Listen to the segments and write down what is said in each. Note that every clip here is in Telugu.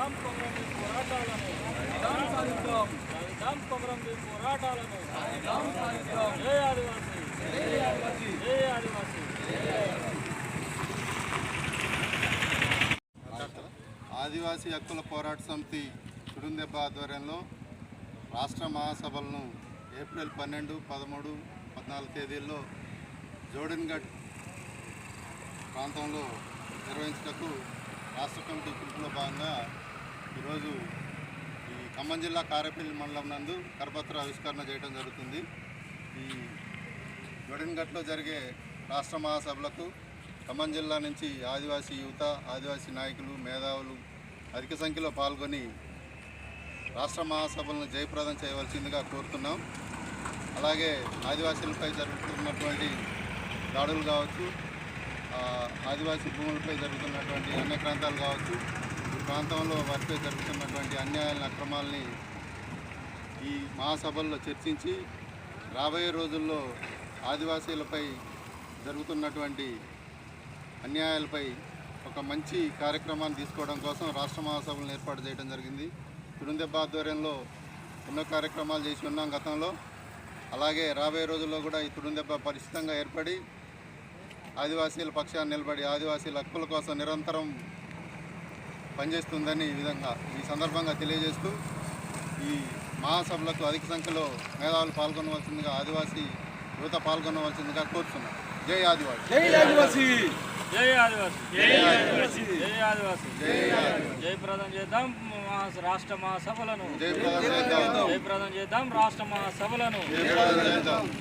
రామ్ కొమరం పోరాటాలను సాధిద్దాం పోరాటాలను సాధిద్దాం ఆదివాసి ఆదివాసి ఆదివాసి. ఆదివాసీ హక్కుల పోరాట సమితి చుడుందెబ్బ ఆధ్వర్యంలో రాష్ట్ర మహాసభలను ఏప్రిల్ పన్నెండు పదమూడు పద్నాలుగు తేదీల్లో జోడన్గఢ్ ప్రాంతంలో నిర్వహించటకు రాష్ట్ర కమిటీ పిలుపులో భాగంగా ఈరోజు ఈ ఖమ్మం జిల్లా కారేపల్లి మండలం నందు కరపత్ర ఆవిష్కరణ చేయడం జరుగుతుంది. ఈ జోడన్ఘట్లో జరిగే రాష్ట్ర మహాసభలకు ఖమ్మం జిల్లా నుంచి ఆదివాసీ యువత ఆదివాసీ నాయకులు మేధావులు అధిక సంఖ్యలో పాల్గొని రాష్ట్ర మహాసభలను జయప్రదం చేయవలసిందిగా కోరుతున్నాం. అలాగే ఆదివాసీలపై జరుగుతున్నటువంటి దాడులు కావచ్చు ఆదివాసీ భూములపై జరుగుతున్నటువంటి అన్యక్రాంతాలు కావచ్చు ప్రాంతంలో వారిపై జరుగుతున్నటువంటి అన్యాయాలను అక్రమాలని ఈ మహాసభల్లో చర్చించి రాబోయే రోజుల్లో ఆదివాసీలపై జరుగుతున్నటువంటి అన్యాయాలపై ఒక మంచి కార్యక్రమాన్ని తీసుకోవడం కోసం రాష్ట్ర మహాసభలను ఏర్పాటు చేయడం జరిగింది. తుడుందెబ్బ ఆధ్వర్యంలో ఎన్నో కార్యక్రమాలు చేసి ఉన్నాం గతంలో. అలాగే రాబోయే రోజుల్లో కూడా ఈ తుడుందెబ్బ పరిచితంగా ఏర్పడి ఆదివాసీల పక్షాన్ని నిలబడి ఆదివాసీల హక్కుల కోసం నిరంతరం పనిచేస్తుందని ఈ విధంగా ఈ సందర్భంగా తెలియజేస్తూ ఈ మహాసభలకు అధిక సంఖ్యలో మేధావులు పాల్గొనవలసిందిగా ఆదివాసీ యువత పాల్గొనవలసిందిగా కోరుతున్నాం. జై ఆదివాసీ. జై ఆదివాసీ. జై ఆదివాసీ. జై ఆదివాసీ. జయప్రదం చేద్దాం మా రాష్ట్ర మహాసభలను. జయప్రదం చేద్దాం. రాష్ట్ర మహాసభలను.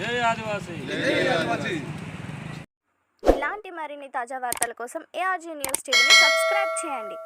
జై ఆదివాసీ. ఇలాంటి మరిన్ని తాజా వార్తల కోసం ఏఆర్జీ న్యూస్ టీవీని సబ్స్క్రైబ్ చేయండి.